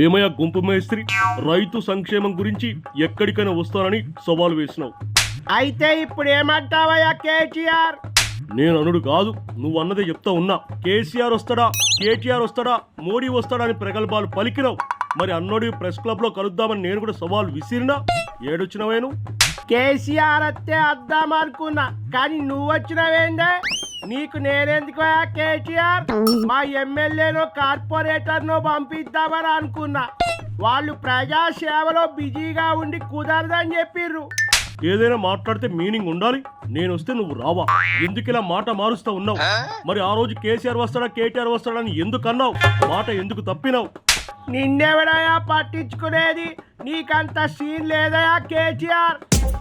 ఏమయ్యా గుంపు మేస్త్రి? రైతు సంక్షేమం గురించి ఎక్కడికైనా వస్తానని సవాల్ వేసినావు. అయితే ఇప్పుడు ఏమంటావయ్యా కేటీఆర్? నేను అనుడు కాదు నువ్వు అన్నదే చెప్తా ఉన్నా. కేసీఆర్ వస్తాడా? కేటీఆర్ వస్తాడా? మోడీ వస్తాడా అని ప్రగల్భాలు పలికినావు. మరి అన్నోడి ప్రెస్ క్లబ్లో కలుద్దామని నేను కూడా సవాల్ విసిరినా? ఏడొచ్చినవేను కేసీఆర్ వస్తే వద్దాం అనుకున్నా కానీ నువ్వు వచ్చినవేందే? నీకు నేనెందుకు కేటీఆర్? మా ఎమ్మెల్యేనో కార్పొరేటర్నో పంపిద్దామని అనుకున్నా. వాళ్ళు ప్రజా సేవలో బిజీగా ఉండి కుదరదని చెప్పిర్రు. ఏదైనా మాట్లాడితే మీనింగ్ ఉండాలి. నేను వస్తే నువ్వు రావా. ఎందుకు ఇలా మాట మారుస్తా ఉన్నావు? మరి ఆ రోజు కేసీఆర్ వస్తాడా కేటీఆర్ వస్తాడా అని ఎందుకు అన్నావు మాట ఎందుకు తప్పినావు? నిన్నెవడయా పట్టించుకునేది? నీకంత సీన్ లేదయా కేజీఆర్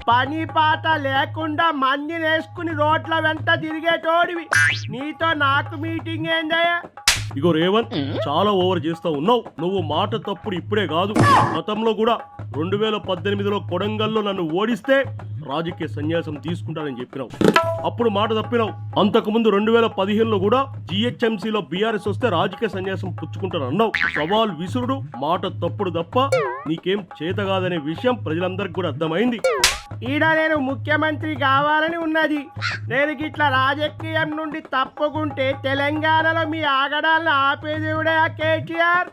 పని పాట లేకుండా మంది వేసుకుని రోడ్ల వెంట తిరిగేటోడివి. నీతో నాకు మీటింగ్ ఏందయ్యా? ఇగో రేవంత్ చాలా ఓవర్ చేస్తా ఉన్నావు. నువ్వు మాట తప్పుడు ఇప్పుడే కాదు. గతంలో కూడా రెండు వేల పద్దెనిమిదిలో కొడంగల్లో నన్ను ఓడిస్తే రాజకీయ సన్యాసం తీసుకుంటానని చెప్పినావు. అప్పుడు మాట తప్పినావు. అంతకుముందు రెండు వేల పదిహేనులో కూడా జిహెచ్ఎంసీలో బీఆర్ఎస్ వస్తే రాజకీయ సన్యాసం పుచ్చుకుంటాను అన్నావు. సవాల్ విసురుడు మాట తప్పుడు తప్ప నీకేం చేత కాదనే విషయం ప్రజలందరికీ కూడా అర్థమైంది. ఈడ నేను ముఖ్యమంత్రి కావాలని ఉన్నది. నేను గిట్లా రాజకీయం నుండి తప్పుకుంటే తెలంగాణలో మీ ఆగడాలను ఆపేదేవుడే కేటీఆర్?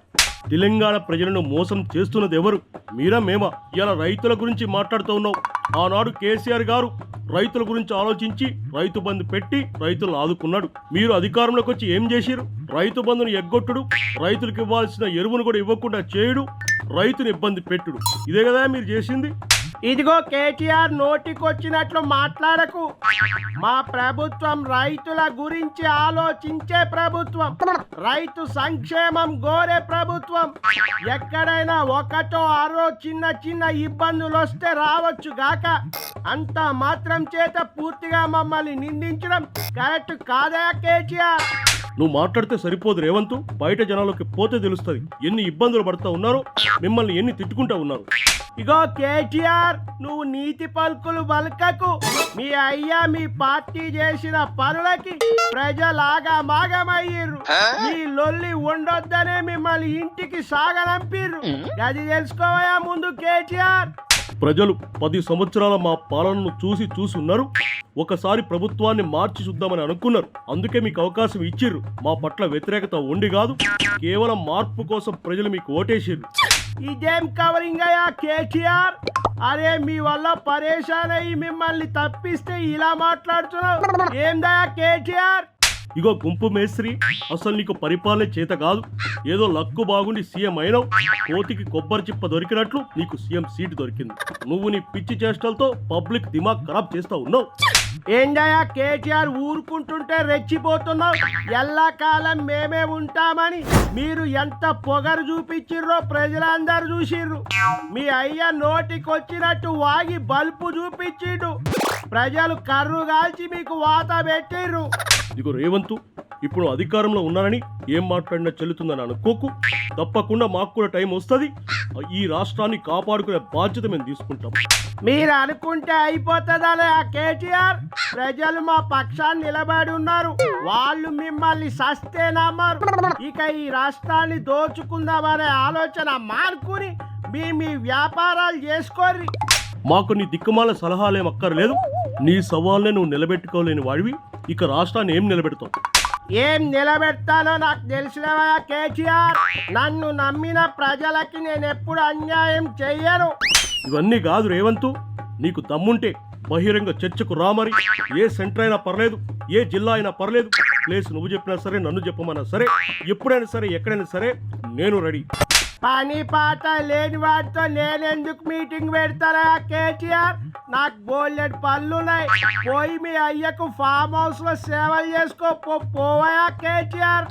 తెలంగాణ ప్రజలను మోసం చేస్తున్నది ఎవరు? మీరా మేమా? ఇలా రైతుల గురించి మాట్లాడుతూ ఉన్నావు ఆనాడు కేసీఆర్ గారు రైతుల గురించి ఆలోచించి రైతు బంధు పెట్టి రైతులను ఆదుకున్నాడు. మీరు అధికారంలోకి వచ్చి ఏం చేశారు రైతు బంధును ఎగ్గొట్టుడు రైతులకు ఇవ్వాల్సిన ఎరువును కూడా ఇవ్వకుండా చేయుడు రైతును ఇబ్బంది పెట్టుడు. ఇదే కదా మీరు చేసింది? ఇదిగో కేటీఆర్ నోటికొచ్చినట్లు మాట్లాడకు. మా ప్రభుత్వం రైతుల గురించి ఆలోచించే ప్రభుత్వం. రైతు సంక్షేమం గోరే ప్రభుత్వం. ఎక్కడైనా ఒకటో ఆరో చిన్న చిన్న ఇబ్బందులు వస్తే రావచ్చు గాక. అంత మాత్రం చేత పూర్తిగా మమ్మల్ని నిందించడం కరెక్ట్ కాదా కేటీఆర్. నువ్వు మాట్లాడితే సరిపోదు రేవంతు. బయట జనాలకి పోతే తెలుస్తుంది. ఎన్ని ఇబ్బందులు పడుతూ ఉన్నారో మిమ్మల్ని ఎన్ని తిట్టుకుంటా ఉన్నారు. ఇగో కేటీఆర్ నువ్వు నీతి పలుకులు పలకకు. మీ అయ్యా మీ పార్టీ చేసిన పనులకి ప్రజలాగా మాగమయ్యిర్రు. మీ లొల్లి ఉండొద్దనే మిమ్మల్ని ఇంటికి సాగనంపిర్రు. అది తెలుసుకోవయా ముందు కేటీఆర్? ప్రజలు పది సంవత్సరాల మా పాలనను చూసి చూసి ఉన్నారు ఒకసారి ప్రభుత్వాన్ని మార్చి చూద్దామని అనుకున్నారు. అందుకే మీకు అవకాశం ఇచ్చిర్రు. మా పట్ల వ్యతిరేకత ఉండి కాదు కేవలం మార్పు కోసం ప్రజలు మీకు ఓటేసిర్రు. ఇదేం కవరింగ్ అయ్యా కేటీఆర్? అరే మీ వల్ల పరేషాన్ అయ్యి మిమ్మల్ని తప్పిస్తే ఇలా మాట్లాడుతున్నావు? ఏందయ్యా కేటీఆర్? ఇగో గుంపు మేస్త్రి అసలు నీకు పరిపాలన చేత కాదు. ఏదో లక్కు బాగుండి సీఎం అయినావు. కోతికి కొబ్బరి చిప్ప దొరికినట్లు నీకు సీఎం సీట్ దొరికింది. నువ్వు నీ పిచ్చి చేష్టలతో పబ్లిక్ దిమాగ్ ఖరాబ్ చేస్తా ఉన్నావు. ఏందయ్యా కేటీఆర్ ఊరుకుంటుంటే రెచ్చిపోతున్నావు. ఎల్లకాలం మేమే ఉంటామని మీరు ఎంత పొగరు చూపించిర్రో ప్రజలందరూ చూసిర్రు. మీ అయ్య నోటికొచ్చినట్టు వాగి బల్పు చూపించిండు. ప్రజలు కర్రు కాల్చి మీకు వాత పెట్టిర్రు. ఇదిగో రేవంతు ఇప్పుడు అధికారంలో ఉన్నానని ఏం మాట్లాడినా చెల్లుతుందని అనుకోకు. తప్పకుండా మాకు కూడా టైం వస్తుంది. ఈ రాష్ట్రాన్ని కాపాడుకునే బాధ్యత మేము తీసుకుంటాం. మీరు అనుకుంటే అయిపోతుందనే ఆ కేటీఆర్. ప్రజలు మా పక్షాన్ని నిలబడి ఉన్నారు. వాళ్ళు మిమ్మల్ని సస్తే నమ్మరు. ఇక ఈ రాష్ట్రాన్ని దోచుకుందామనే ఆలోచన మానుకుని మీ మీ వ్యాపారాలు చేసుకోర్రి. మాకు నీ దిక్కుమాల సలహాలేం అక్కర్లేదు. నీ సవాల్ని నువ్వు నిలబెట్టుకోలేని వాడివి. ఇక రాష్ట్రాన్ని ఏం నిలబెడతావు? ఏం నిలబెడతానో నాకు తెలిసినవా కేటీఆర్ నన్ను నమ్మిన ప్రజలకి నేను ఎప్పుడు అన్యాయం చెయ్యను. ఇవన్నీ కాదు రేవంతు. నీకు దమ్ముంటే బహిరంగ చర్చకు రా మరి. ఏ సెంటర్ అయినా పర్లేదు ఏ జిల్లా అయినా పర్లేదు. ప్లేస్ నువ్వు చెప్పినా సరే నన్ను చెప్పమన్నా సరే ఎప్పుడైనా సరే ఎక్కడైనా సరే నేను రెడీ. పని పాట లేని వాటితో నేనెందుకు మీటింగ్ పెడతారా కేటీఆర్? నాకు బోల్డెడ్ పళ్ళున్నాయి. పోయి మీ అయ్యకు ఫామ్ హౌస్లో సేవలు చేసుకో పోవయా కేటీఆర్?